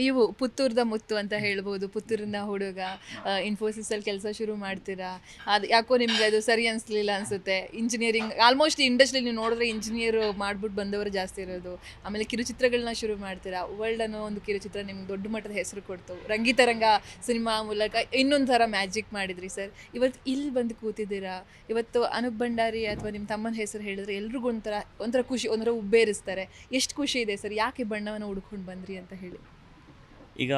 ನೀವು ಪುತ್ತೂರ್ದ ಮುತ್ತು ಅಂತ ಹೇಳ್ಬೋದು, ಪುತ್ತೂರಿನ ಹುಡುಗ ಇನ್ಫೋಸಿಸಲ್ಲಿ ಕೆಲಸ ಶುರು ಮಾಡ್ತೀರಾ? ಅದು ಯಾಕೋ ನಿಮ್ಗೆ ಅದು ಸರಿ ಅನಿಸ್ಲಿಲ್ಲ ಅನ್ಸುತ್ತೆ. ಇಂಜಿನಿಯರಿಂಗ್ ಆಲ್ಮೋಸ್ಟ್ ಇಂಡಸ್ಟ್ರಿ ನೀವು ನೋಡಿದ್ರೆ ಇಂಜಿನಿಯರ್ ಮಾಡ್ಬಿಟ್ಟು ಬಂದವರು ಜಾಸ್ತಿ ಇರೋದು. ಆಮೇಲೆ ಕಿರುಚಿತ್ರಗಳನ್ನ ಶುರು ಮಾಡ್ತೀರಾ? ವರ್ಲ್ಡ್ ಅನ್ನೋ ಒಂದು ಕಿರುಚಿತ್ರ ನಿಮ್ಗೆ ದೊಡ್ಡ ಮಟ್ಟದ ಹೆಸರು ಕೊಡ್ತು. ರಂಗಿತರಂಗ ಸಿನಿಮಾ ಮೂಲಕ ಇನ್ನೊಂದು ಥರ ಮ್ಯಾಜಿಕ್ ಮಾಡಿದ್ರಿ ಸರ್ ಇವತ್ತು ಇಲ್ಲಿ ಬಂದು ಕೂತಿದ್ದೀರಾ? ಇವತ್ತು ಅನೂಪ್ ಭಂಡಾರಿ ಅಥವಾ ನಿಮ್ಮ ತಮ್ಮನ ಹೆಸರು ಹೇಳಿದ್ರೆ ಎಲ್ರಿಗೂ ಒಂಥರ ಒಂಥರ ಖುಷಿ, ಒಂಥರ ಉಬ್ಬೇರಿಸ್ತಾರೆ. ಎಷ್ಟು ಖುಷಿ ಇದೆ ಸರ್ ಯಾಕೆ ಬಣ್ಣವನ್ನು ಹುಡ್ಕೊಂಡು ಬಂದ್ರಿ ಅಂತ ಹೇಳಿ. ಈಗ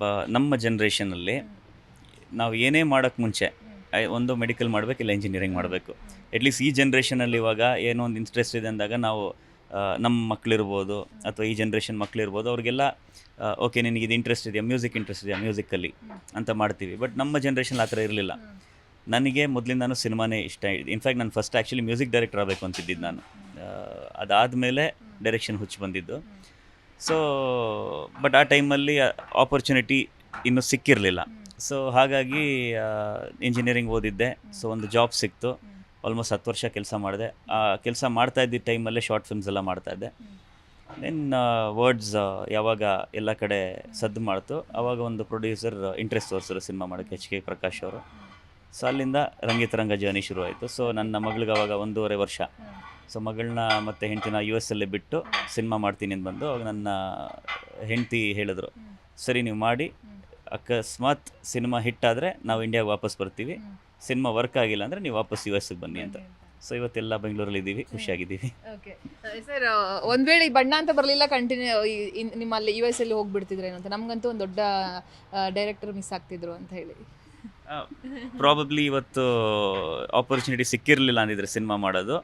ಬ, ನಮ್ಮ ಜನ್ರೇಷನಲ್ಲಿ ನಾವು ಏನೇ ಮಾಡೋಕ್ಕೆ ಮುಂಚೆ ಒಂದು ಮೆಡಿಕಲ್ ಮಾಡಬೇಕು, ಇಲ್ಲ ಇಂಜಿನಿಯರಿಂಗ್ ಮಾಡಬೇಕು. ಅಟ್ಲೀಸ್ಟ್ ಈ ಜನ್ರೇಷನಲ್ಲಿ ಇವಾಗ ಏನೋ ಒಂದು ಇಂಟ್ರೆಸ್ಟ್ ಇದೆ ಅಂದಾಗ ನಾವು ನಮ್ಮ ಮಕ್ಕಳಿರ್ಬೋದು ಅಥವಾ ಈ ಜನ್ರೇಷನ್ ಮಕ್ಕಳಿರ್ಬೋದು ಅವ್ರಿಗೆಲ್ಲ ಓಕೆ ನಿನಗೆ ಇದು ಇಂಟ್ರೆಸ್ಟ್ ಇದೆಯಾ ಮ್ಯೂಸಿಕ್ ಇಂಟ್ರೆಸ್ಟ್ ಇದೆಯಾ ಮ್ಯೂಸಿಕಲ್ಲಿ ಅಂತ ಮಾಡ್ತೀವಿ. ಬಟ್ ನಮ್ಮ ಜನ್ರೇಷನ್ ಆ ಥರ ಇರಲಿಲ್ಲ. ನನಗೆ ಮೊದಲಿಂದಾನು ಸಿನಿಮಾನೇ ಇಷ್ಟ. ಇನ್ಫ್ಯಾಕ್ಟ್ ನಾನು ಫಸ್ಟ್ ಆ್ಯಕ್ಚುಲಿ ಮ್ಯೂಸಿಕ್ ಡೈರೆಕ್ಟರ್ ಆಗಬೇಕು ಅಂತಿದ್ದಿದ್ದು ನಾನು. ಅದಾದಮೇಲೆ ಡೈರೆಕ್ಷನ್ ಹುಚ್ಚು ಬಂದಿದ್ದು. ಸೊ ಬಟ್ ಆ ಟೈಮಲ್ಲಿ ಆಪರ್ಚುನಿಟಿ ಇನ್ನೂ ಸಿಕ್ಕಿರಲಿಲ್ಲ. ಸೊ ಹಾಗಾಗಿ ಇಂಜಿನಿಯರಿಂಗ್ ಓದಿದ್ದೆ. ಸೊ ಒಂದು ಜಾಬ್ ಸಿಕ್ತು. ಆಲ್ಮೋಸ್ಟ್ ಹತ್ತು ವರ್ಷ ಕೆಲಸ ಮಾಡಿದೆ. ಆ ಕೆಲಸ ಮಾಡ್ತಾ ಇದ್ದಿದ್ದ ಟೈಮಲ್ಲೇ ಶಾರ್ಟ್ ಫಿಲ್ಮ್ಸ್ ಎಲ್ಲ ಮಾಡ್ತಾ ಇದ್ದೆ. ದೆನ್ ವರ್ಡ್ಸ್ ಯಾವಾಗ ಎಲ್ಲ ಕಡೆ ಸದ್ದು ಮಾಡ್ತು. ಆವಾಗ ಒಂದು ಪ್ರೊಡ್ಯೂಸರ್ ಇಂಟ್ರೆಸ್ಟ್ ತೋರಿಸಿದ್ರು ಸಿನಿಮಾ ಮಾಡೋಕ್ಕೆ ಎಚ್ ಕೆ ಪ್ರಕಾಶ್ ಅವರು. ಸೊ ಅಲ್ಲಿಂದ ರಂಗಿತರಂಗ ಜರ್ನಿ ಶುರುವಾಯಿತು. ಆಯಿತು ಸೊ ನನ್ನ ಮಗಳಿಗೆ ಅವಾಗ ಒಂದೂವರೆ ವರ್ಷ. ಸೊ ಮಗಳನ್ನ ಮತ್ತು ಹೆಂಡತಿನ ಯು ಎಸ್ ಅಲ್ಲೇ ಬಿಟ್ಟು ಸಿನಿಮಾ ಮಾಡ್ತೀನಿ ಅಂತ ಬಂದು ಅವಾಗ ನನ್ನ ಹೆಂಡತಿ ಹೇಳಿದ್ರು. ಸರಿ ನೀವು ಮಾಡಿ. ಅಕಸ್ಮಾತ್ ಸಿನಿಮಾ ಹಿಟ್ಟಾದರೆ ಆದರೆ ನಾವು ಇಂಡಿಯಾಗೆ ವಾಪಸ್ ಬರ್ತೀವಿ. ಸಿನಿಮಾ ವರ್ಕ್ ಆಗಿಲ್ಲ ಅಂದರೆ ನೀವು ವಾಪಸ್ ಯು ಎಸ್ಗೆ ಬನ್ನಿ ಅಂತ. ಸೊ ಇವತ್ತೆಲ್ಲ ಬೆಂಗಳೂರಲ್ಲಿ ಇದ್ದೀವಿ. ಖುಷಿಯಾಗಿದ್ದೀವಿ. ಓಕೆ ಸರ್ ಒಂದು ವೇಳೆ ಈ ಬಣ್ಣ ಅಂತ ಬರಲಿಲ್ಲ ಕಂಟಿನ್ಯೂ ನಿಮ್ಮ ಅಲ್ಲಿ ಯು ಎಸ್ ಅಲ್ಲಿ ಹೋಗ್ಬಿಡ್ತಿದ್ರೆ ಅಂತ ನಮಗಂತೂ ಒಂದು ದೊಡ್ಡ ಡೈರೆಕ್ಟರ್ ಮಿಸ್ ಆಗ್ತಿದ್ರು ಅಂತ ಹೇಳಿ. ಪ್ರಾಬಬ್ಲಿ ಇವತ್ತು ಆಪರ್ಚುನಿಟಿ ಸಿಕ್ಕಿರಲಿಲ್ಲ ಅಂದಿದ್ರೆ ಸಿನಿಮಾ ಮಾಡೋದು.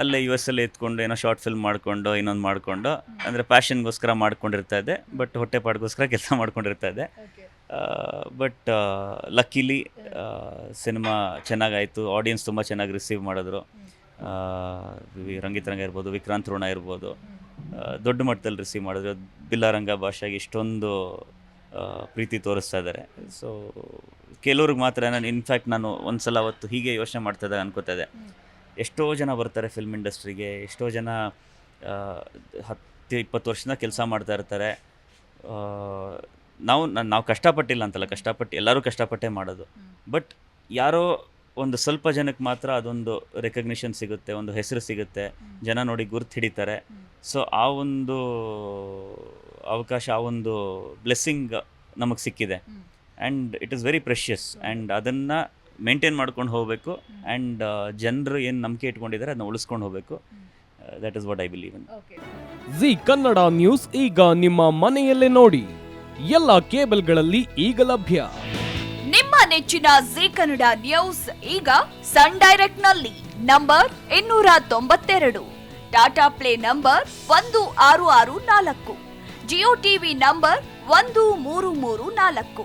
ಅಲ್ಲೇ ಯು ಎಸ್ ಅಲ್ಲಿ ಎತ್ಕೊಂಡು ಏನೋ ಶಾರ್ಟ್ ಫಿಲ್ಮ್ ಮಾಡಿಕೊಂಡು ಇನ್ನೊಂದು ಮಾಡಿಕೊಂಡು ಅಂದರೆ ಪ್ಯಾಷನ್ಗೋಸ್ಕರ ಮಾಡ್ಕೊಂಡಿರ್ತಾ ಇದ್ದೆ. ಬಟ್ ಹೊಟ್ಟೆಪಾಡಿಗೋಸ್ಕರ ಕೆಲಸ ಮಾಡ್ಕೊಂಡಿರ್ತಾ ಇದ್ದೆ. ಬಟ್ ಲಕ್ಕಿಲಿ ಸಿನಿಮಾ ಚೆನ್ನಾಗಾಯಿತು. ಆಡಿಯನ್ಸ್ ತುಂಬ ಚೆನ್ನಾಗಿ ರಿಸೀವ್ ಮಾಡಿದ್ರು. ರಂಗಿತರಂಗ ಇರ್ಬೋದು ವಿಕ್ರಾಂತ್ ಋಣ ಇರ್ಬೋದು. ದೊಡ್ಡ ಮಟ್ಟದಲ್ಲಿ ರಿಸೀವ್ ಮಾಡಿದ್ರು. ಬಿಲ್ಲಾರಂಗ ಭಾಷೆಗೆ ಇಷ್ಟೊಂದು ಪ್ರೀತಿ ತೋರಿಸ್ತಾ ಇದ್ದಾರೆ. ಸೊ ಕೆಲವ್ರಿಗೆ ಮಾತ್ರ ನಾನು ಇನ್ಫ್ಯಾಕ್ಟ್ ನಾನು ಒಂದು ಸಲ ಅವತ್ತು ಹೀಗೆ ಯೋಚನೆ ಮಾಡ್ತಾ ಇದ್ದಾಗ ಅನ್ಕೋತಾ ಇದ್ದೆ. ಎಷ್ಟೋ ಜನ ಬರ್ತಾರೆ ಫಿಲ್ಮ್ ಇಂಡಸ್ಟ್ರಿಗೆ ಎಷ್ಟೋ ಜನ ಹತ್ತು ಇಪ್ಪತ್ತು ವರ್ಷದಿಂದ ಕೆಲಸ ಮಾಡ್ತಾ ಇರ್ತಾರೆ. ನಾವು ನಾನ್- ನಾವು ಕಷ್ಟಪಟ್ಟಿಲ್ಲ ಅಂತಲ್ಲ ಕಷ್ಟಪಟ್ಟು ಎಲ್ಲರೂ ಕಷ್ಟಪಟ್ಟೇ ಮಾಡೋದು. ಬಟ್ ಯಾರೋ ಒಂದು ಸ್ವಲ್ಪ ಜನಕ್ಕೆ ಮಾತ್ರ ಅದೊಂದು ರೆಕಗ್ನಿಷನ್ ಸಿಗುತ್ತೆ ಒಂದು ಹೆಸರು ಸಿಗುತ್ತೆ. ಜನ ನೋಡಿ ಗುರ್ತು ಹಿಡಿತಾರೆ. ಸೊ ಆ ಒಂದು ಅವಕಾಶ ಆ ಒಂದು ಬ್ಲೆಸ್ಸಿಂಗ್ ನಮಗೆ ಸಿಕ್ಕಿದೆ. And it is very precious and ಅದನ್ನು ಮೇಂಟೈನ್ ಮಾಡ್ಕೊಂಡು ಹೋಗಬೇಕು ಆ್ಯಂಡ್ ಜನರು ಏನು ನಂಬಿಕೆ ಇಟ್ಕೊಂಡಿದ್ದಾರೆ ಅದನ್ನ ಉಳಿಸ್ಕೊಂಡು ಹೋಗಬೇಕು. That is what I believe in okay Zee Kannada news ಈಗ ನಿಮ್ಮ ಮನೆಯಲ್ಲೇ ನೋಡಿ. ಎಲ್ಲ ಕೇಬಲ್ಗಳಲ್ಲಿ ಈಗ ಲಭ್ಯ. ನಿಮ್ಮ ನೆಚ್ಚಿನ ಜಿ ಕನ್ನಡ ನ್ಯೂಸ್ ಈಗ ಸನ್ ಡೈರೆಕ್ಟ್ನಲ್ಲಿ ನಂಬರ್ ಇನ್ನೂರ ತೊಂಬತ್ತೆರಡು. ಟಾಟಾ ಪ್ಲೇ ನಂಬರ್ ಒಂದು ಆರು ಆರು ನಾಲ್ಕು. ಜಿಯೋ ಟಿವಿ ನಂಬರ್ ಒಂದು ಮೂರು ಮೂರು ನಾಲ್ಕು.